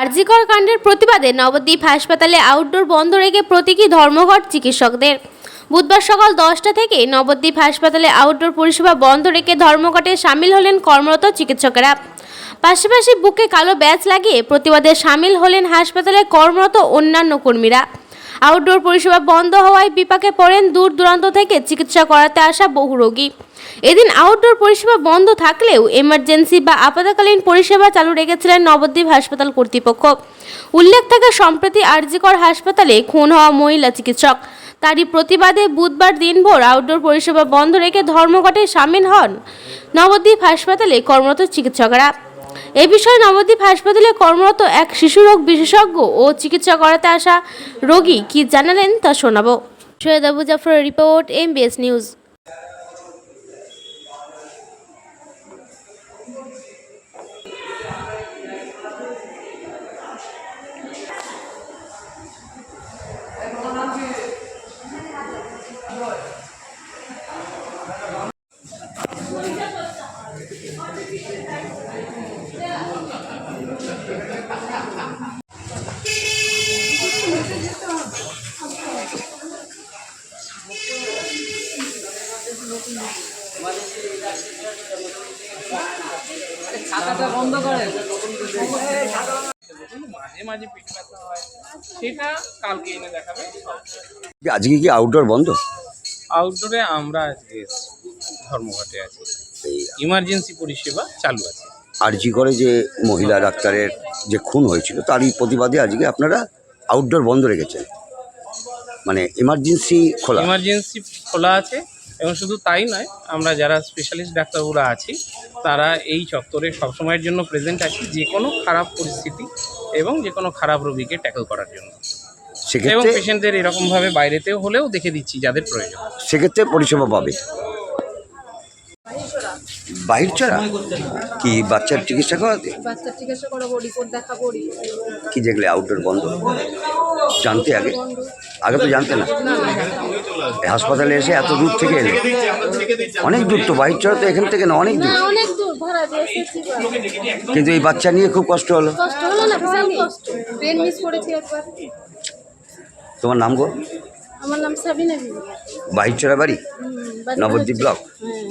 আরজিকর কাণ্ডের প্রতিবাদে নবদ্বীপ হাসপাতালে আউটডোর বন্ধ রেখে প্রতীকী ধর্মঘট চিকিৎসকদের। বুধবার সকাল দশটা থেকে নবদ্বীপ হাসপাতালে আউটডোর পরিষেবা বন্ধ রেখে ধর্মঘটে সামিল হলেন কর্মরত চিকিৎসকেরা। পাশাপাশি বুকে কালো ব্যাচ লাগিয়ে প্রতিবাদে সামিল হলেন হাসপাতালে কর্মরত অন্যান্য কর্মীরা। আউটডোর পরিষেবা বন্ধ হওয়ায় বিপাকে পড়েন দূর দূরান্ত থেকে চিকিৎসা করাতে আসা বহু রোগী। এদিন আউটডোর পরিষেবা বন্ধ থাকলেও এমার্জেন্সি বা আপাতকালীন পরিষেবা চালু রেখেছিলেন নবদ্বীপ হাসপাতাল কর্তৃপক্ষ। উল্লেখ থাকে, সম্প্রতি আরজিকর হাসপাতালে খুন হওয়া মহিলা চিকিৎসক। তারই প্রতিবাদে বুধবার দিনভর আউটডোর পরিষেবা বন্ধ রেখে ধর্মঘটে সামিল হন নবদ্বীপ হাসপাতালে কর্মরত চিকিৎসকরা। এ বিষয়ে নবদ্বীপ হাসপাতালে কর্মরত এক শিশুরোগ বিশেষজ্ঞ ও চিকিৎসা করাতে আসা রোগী কি জানালেন তা শোনাবো। সৈয়দ আবু জাফরের রিপোর্ট এমবিএস নিউজ মাঝে মাঝে পেট ব্যথা হয়। সেটা কালকে এনে দেখাবে। আজকে কি আউটডোর বন্ধ? আউটডোরে আমরা আজকে ধর্মঘটে আছি। এই ইমার্জেন্সি পরিষেবা চালু আছে। আরজি করে যে মহিলা ডাক্তারের যে খুন হয়েছিল তারই প্রতিবাদে আজকে আপনারা আউটডোর বন্ধ রেখেছেন। মানে এমার্জেন্সি খোলা। ইমার্জেন্সি খোলা আছে এবং শুধু তাই নয় আমরা যারা স্পেশালিস্ট ডাক্তারবাবুরা আছি তারা এই চত্বরে সবসময়ের জন্য প্রেজেন্ট আছি যে কোনো খারাপ পরিস্থিতি এবং যে কোনো খারাপ রোগীকে ট্যাকল করার জন্য। এবং পেশেন্টদের এরকমভাবে বাইরেতেও হলেও দেখে দিচ্ছি যাদের প্রয়োজন। সেক্ষেত্রে পরিষেবা পাবে। বাহির চড়া কি বাচ্চার চিকিৎসা করাতে? বাচ্চার চিকিৎসা করাবো রিপোর্ট দেখাবো কি দেখলে আউটডোর বন্ধ? জানতে আগে? আগে তো জানতে না? হাসপাতালে এসে এত দূর থেকে এলে? অনেক দূর তো বাহির চড়া তো এখান থেকে না অনেক দূর। কিন্তু এই বাচ্চা নিয়ে খুব কষ্ট হলো। তোমার নাম গো? আমার নাম সাবিনা বাহির চড়া বাড়ি? নবদ্বীপ ব্লক? হ্যাঁ।